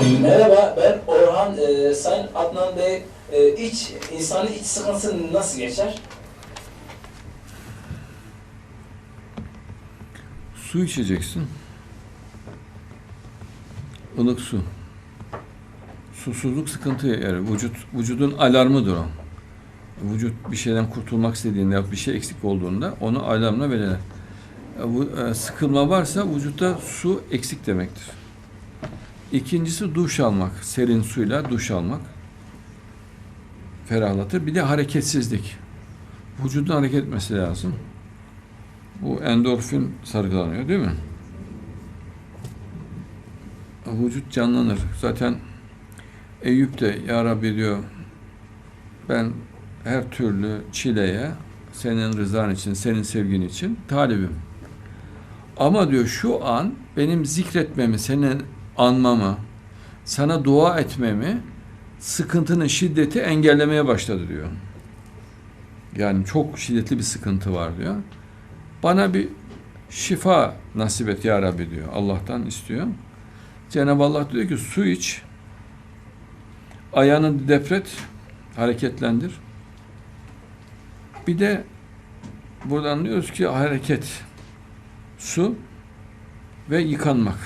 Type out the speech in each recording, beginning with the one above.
Merhaba, ben Orhan. Ee, Sayın Adnan Bey, e, iç, insanın iç sıkıntısı nasıl geçer? Su içeceksin. Ilık su. Susuzluk sıkıntı yani vücut vücudun alarmıdır o. Vücut bir şeyden kurtulmak istediğinde ya bir şey eksik olduğunda onu alarmla belirler. E, Bu e, sıkılma varsa vücutta su eksik demektir. İkincisi duş almak, serin suyla duş almak ferahlatır. Bir de hareketsizlik. Vücudun hareket etmesi lazım. Bu endorfin salgılanıyor değil mi? Vücut canlanır. Zaten Eyüp de Ya Rabbi diyor ben her türlü çileye senin rızan için, senin sevgin için talibim. Ama diyor şu an benim zikretmemi, senin anmamı, sana dua etmemi sıkıntının şiddeti engellemeye başladı diyor. Yani çok şiddetli bir sıkıntı var diyor. Bana bir şifa nasip et ya Rabbi diyor. Allah'tan istiyor. Cenab-ı Allah diyor ki su iç. Ayağını depret. Hareketlendir. Bir de buradan anlıyoruz ki hareket, su ve yıkanmak.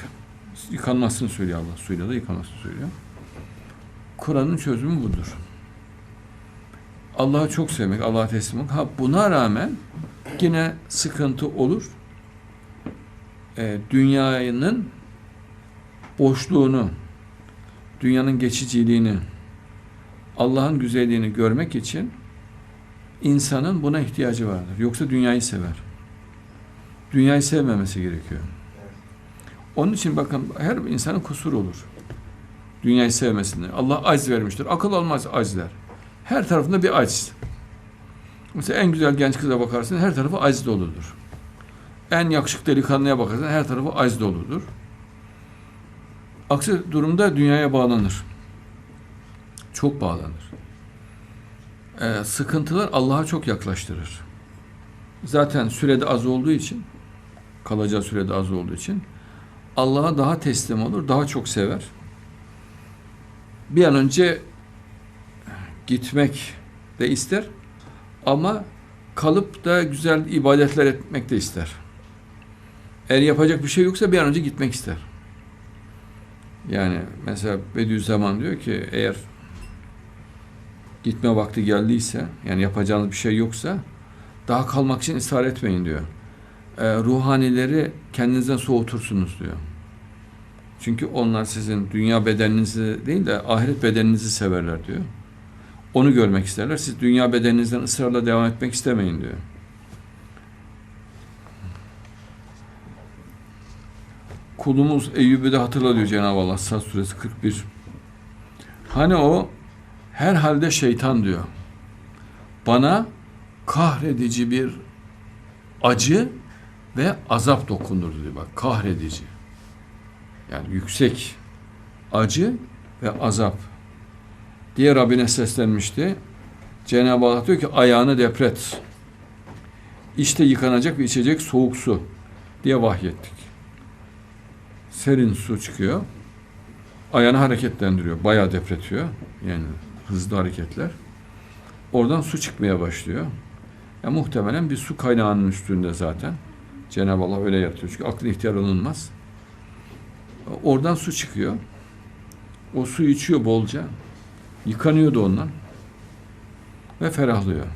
Yıkanmasını söylüyor Allah. Suyla da yıkanmasını söylüyor. Kur'an'ın çözümü budur. Allah'ı çok sevmek, Allah'a teslim olmak. Ha buna rağmen yine sıkıntı olur. E, dünyanın boşluğunu, dünyanın geçiciliğini, Allah'ın güzelliğini görmek için insanın buna ihtiyacı vardır. Yoksa dünyayı sever. Dünyayı sevmemesi gerekiyor. Onun için bakın her insanın kusuru olur. Dünyayı sevmesinde. Allah aciz vermiştir. Akıl olmaz acizler. Her tarafında bir aciz. Mesela en güzel genç kıza bakarsın her tarafı aciz doludur. En yakışıklı delikanlıya bakarsan her tarafı aciz doludur. Aksi durumda dünyaya bağlanır. Çok bağlanır. Ee, sıkıntılar Allah'a çok yaklaştırır. Zaten sürede az olduğu için, kalacağı sürede az olduğu için Allah'a daha teslim olur, daha çok sever. Bir an önce gitmek de ister ama kalıp da güzel ibadetler etmek de ister. Eğer yapacak bir şey yoksa bir an önce gitmek ister. Yani mesela Bediüzzaman diyor ki eğer gitme vakti geldiyse yani yapacağınız bir şey yoksa daha kalmak için ısrar etmeyin diyor. E, ruhanileri kendinizden soğutursunuz diyor. Çünkü onlar sizin dünya bedeninizi değil de ahiret bedeninizi severler diyor. Onu görmek isterler. Siz dünya bedeninizden ısrarla devam etmek istemeyin diyor. Kulumuz Eyyub'u de hatırla diyor Cenab-ı Allah. Sad suresi 41. Hani o her halde şeytan diyor. Bana kahredici bir acı ve azap dokundurdu diyor. Bak kahredici. Yani yüksek acı ve azap diye Rabbine seslenmişti. Cenab-ı Allah diyor ki ayağını depret. İşte yıkanacak ve içecek soğuk su diye vahyettik. Serin su çıkıyor. Ayağını hareketlendiriyor. Bayağı depretiyor. Yani hızlı hareketler. Oradan su çıkmaya başlıyor. Ya muhtemelen bir su kaynağının üstünde zaten. Cenab-ı Allah öyle yaratıyor. Çünkü aklı ihtiyar alınmaz. Oradan su çıkıyor. O suyu içiyor bolca. Yıkanıyordu ondan. Ve ferahlıyor.